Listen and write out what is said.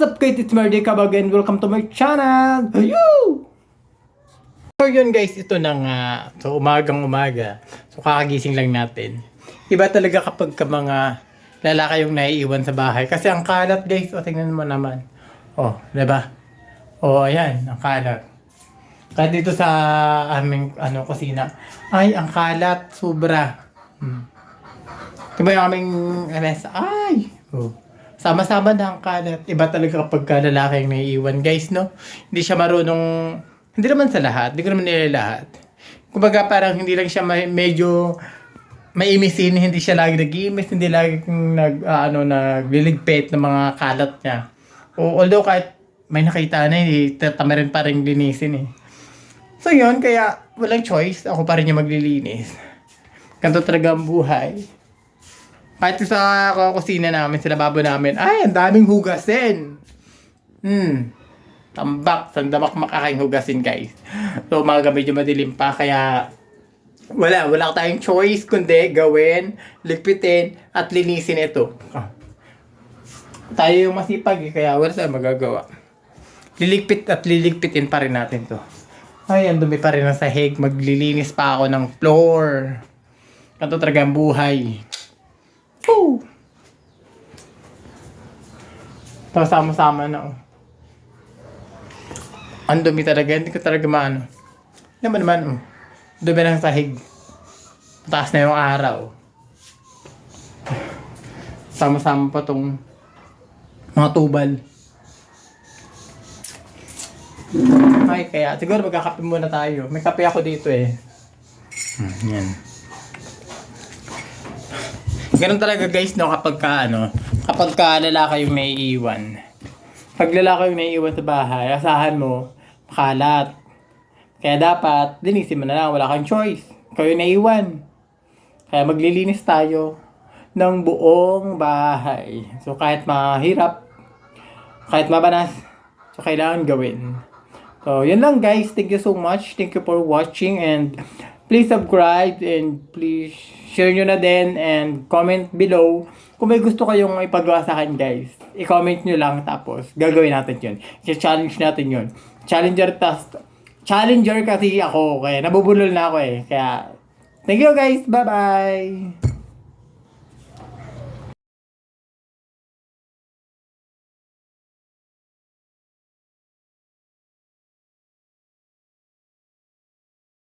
What's up guys, it's Merdy Kabag and welcome to my channel! Ayoo! So yun guys, ito na nga. So umagang umaga. So kakagising lang natin. Iba talaga kapag ka mga lalaki yung naiiwan sa bahay. Kasi ang kalat guys, o tingnan mo naman. Oh, di ba? Oh, ayan, ang kalat. Kahit dito sa aming ano, kusina. Ay, ang kalat, sobra. Hmm. Diba yung aming MS? Ay! Oh. Sama-sama na ang kalat. Iba talaga kapag ka lalaki yung naiiwan. Guys, no? Hindi siya marunong... Hindi naman sa lahat. Hindi ko naman nila lahat. Kumbaga parang hindi lang siya may, medyo maimisin. Hindi siya lagi nag-iimis. Hindi lagi nag, ah, ano, nagliligpit ng mga kalat niya. O, although kahit may nakita na, eh, tama rin pa rin linisin eh. So yun, kaya walang choice. Ako pa rin yung maglilinis. Ganito talaga ang buhay. Kahit sa kusina namin, sa lababo namin, ay, ang daming hugasin. Hmm. Tambak, sandamak makaking hugasin, guys. So, umaga medyo madilim pa, kaya wala, wala tayong choice kundi gawin, ligpitin, at linisin ito. Ah. Tayo yung masipag eh, kaya wala tayong magagawa. Liligpit at liligpitin pa rin natin to. Ay, ang dumi pa rin ng sahig. Maglilinis pa ako ng floor. Ganito talaga ang buhay. Woo! Tapos sama-sama na oh. Ang dumi talaga, hindi ko talaga maano. Naman naman oh. Dumi ng sahig. Taas na yung araw. Sama-sama pa tong mga tubal. Ay, kaya siguro magkakape muna tayo. May kape ako dito eh. Hmm, yan. Ganun talaga guys no kapag ka ano, kapag ka lalaki yung naiiwan. Pag lalaki yung naiiwan sa bahay, asahan mo, makalat. Kaya dapat, linisin mo na lang, wala kang choice. Ikaw yung naiiwan. Kaya maglilinis tayo ng buong bahay. So kahit mahirap, kahit mabanas, so kailangan gawin. So, yun lang guys. Thank you so much. Thank you for watching and please subscribe and please share nyo na din and comment below kung may gusto kayong ipagawa sa akin guys. I-comment nyo lang tapos gagawin natin yun. I-challenge natin yun. Challenger task. Challenger kasi ako kaya nabubulol na ako eh. Kaya thank you guys. Bye-bye.